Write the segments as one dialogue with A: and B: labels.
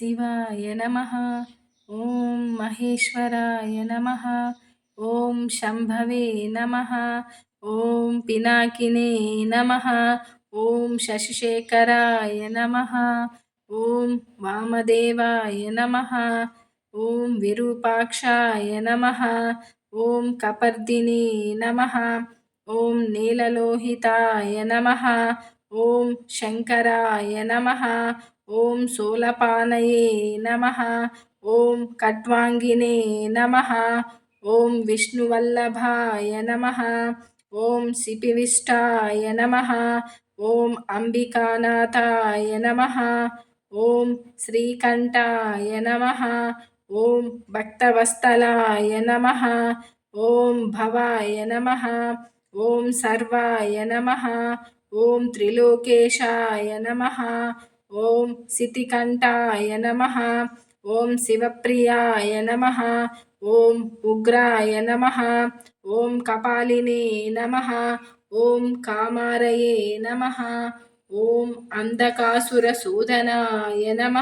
A: శివాయ నమ ఓం మహేశ్వరాయ నమ ఓం శంభవే నమ ఓం పినాకినే నమ ఓం శశిశేఖరాయ నమ ఓం వామదేవాయ నమ ఓం విరూపాక్షాయ నమ ఓం కపర్దినే నమ ఓం నీలలోహితాయ నమ ఓం శంకరాయ నమ. ఓం శూలపానయే నమ. ఓం కట్వాంగినే నమ. ఓం విష్ణువల్లభాయ నమ. ఓం సిపివిష్టాయ నమ. ఓం అంబికానాథాయ నమ. ఓం శ్రీకంఠాయ నమ. ఓం భక్తవస్తలాయ నమ. ఓం భవాయ నమ. ఓం సర్వాయ నమ. ఓం త్రిలోకేశాయ నమ. ఓం సితికంఠాయ నమ. ఓం శివప్రియాయ నమ. ఓం ఉగ్రాయ నమ. ఓం కపాలినే నమ. ఓం కామారయే నమ. ఓం అంధకాసురసూదనాయ నమ.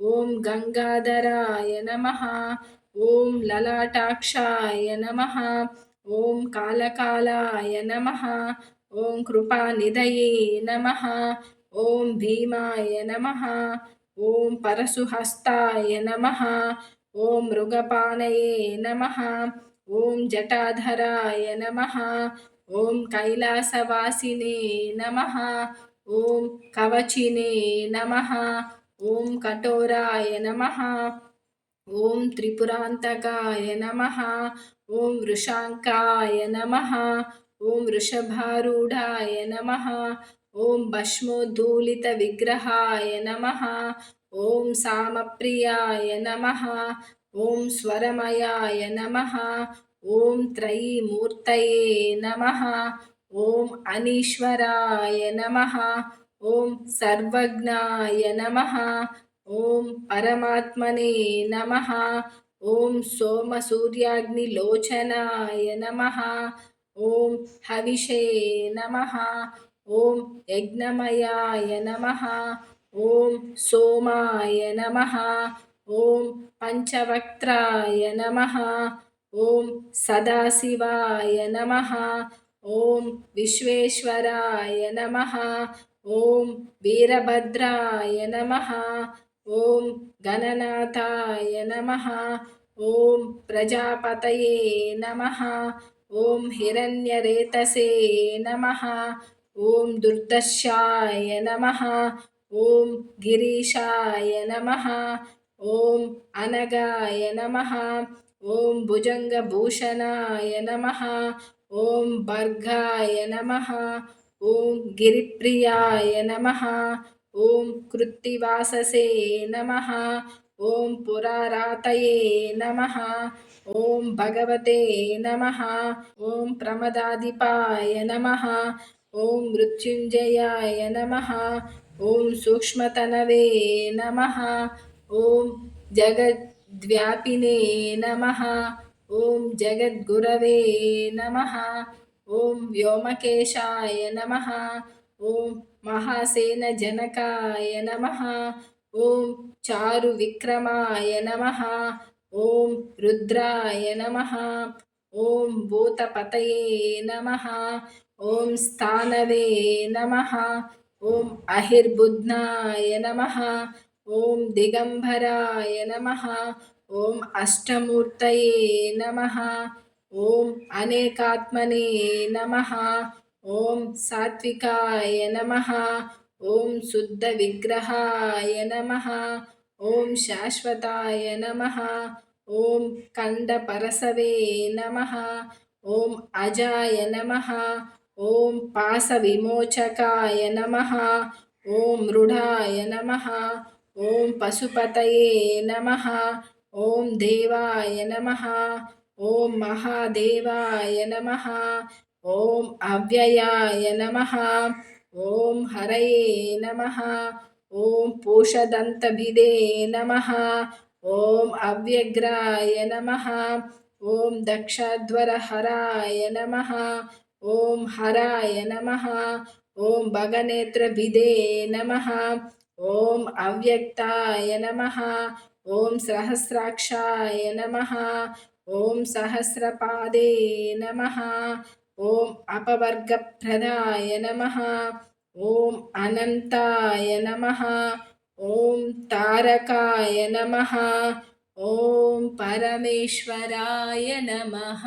A: ఓం గంగాధరాయ నమ. ఓం లలాటాక్షాయ నమ. ఓం కాలకాలాయ నమ. ఓం కృపానిధయే నమ. ఓం భీమాయ నమ. ఓం పరశుహస్తాయ నమ. ఓం మృగపానయే నమ. ఓం జటాధరాయ నమ. ఓం కైలాసవాసినే నమ. ఓం కవచినే నమ. ఓం కఠోరాయ నమ. ఓం త్రిపురాంతకాయ నమ. ఓం వృషాంకాయ నమ. ॐ वृषभारूढाय नमः ॐ भष्मोद्दूलितविग्रहाय नमः ॐ सामप्रियाय नमः ॐ स्वरमयाय नमः ॐ त्रयीमूर्तये नमः ॐ अनीश्वराय नमः ॐ सर्वज्ञाय नमः ॐ परमात्मने नमः ॐ सोमसूर्याग्निलोचनाय नमः ॐ हविषे नमः ॐ यज्ञमयाय नमः ॐ सोमाय नमः ॐ पञ्चवक्त्राय नमः ॐ सदाशिवाय नमः ॐ विश्वेश्वराय नमः ॐ वीरभद्राय नमः ॐ गणनाथाय नमः ॐ प्रजापतये नमः ఓం హిరణ్యరేతసే నమ ఓం దుర్దశాయ నమ ఓం గిరీషాయ నమ ఓం అనగాయ నమ ఓం భుజంగభూషణాయ నమ ఓం భర్గాయ నమ ఓం గిరిప్రియాయ నమ ఓం కృత్తివాససే నమ ఓం పురారాతయే నమ. ఓం భగవతే నమ. ఓం ప్రమదాధిపాయ నమ. ఓం మృత్యుంజయాయ నమ. ఓం సూక్ష్మతనవే నమ. ఓం జగద్వ్యాపినే నమ. ఓం జగద్గురవే నమ. ఓం వ్యోమకేశాయ నమ. ఓం మహాసేన జనకాయ నమ. ఓం చారు విక్రమాయ నమ ఓం రుద్రాయ నమ ఓం భూతపతయే నమ ఓం స్థానవే నమ ఓం అహిర్బుధ్నాయ నమ ఓం దిగంబరాయ నమ ఓం అష్టమూర్తయే నమ ఓం అనేకాత్మనే నమ ఓం సాత్వికాయ నమ ఓం శుద్ధ విగ్రహాయ నమ. ఓం శాశ్వతాయ నమ. ఓం కండపరసవే నమ. ఓం అజాయ నమ. ఓం పాస విమోచకాయ నమ. ఓం మృఢాయ నమ. ఓం పశుపతయే నమ. ఓం దేవాయ నమ. ఓం మహాదేవాయ నమ. ఓం అవ్యయాయ నమ. ఓం హరయే నమ. ఓం పూషదంతభిదే నమ. ఓం అవ్యగ్రాయ నమ. ఓం దక్షధ్వరహరాయ నమ. ఓం హరాయ నమ. ఓం భగనేత్రభిదే నమ. ఓం అవ్యక్తాయ నమ. ఓం సహస్రాక్షాయ నమ. ఓం సహస్రపాదే నమ. अपवर्गप्रदाय नमः। ॐ अनन्ताय नमः। ॐ तारकाय नमः। ॐ परमेश्वराय नमः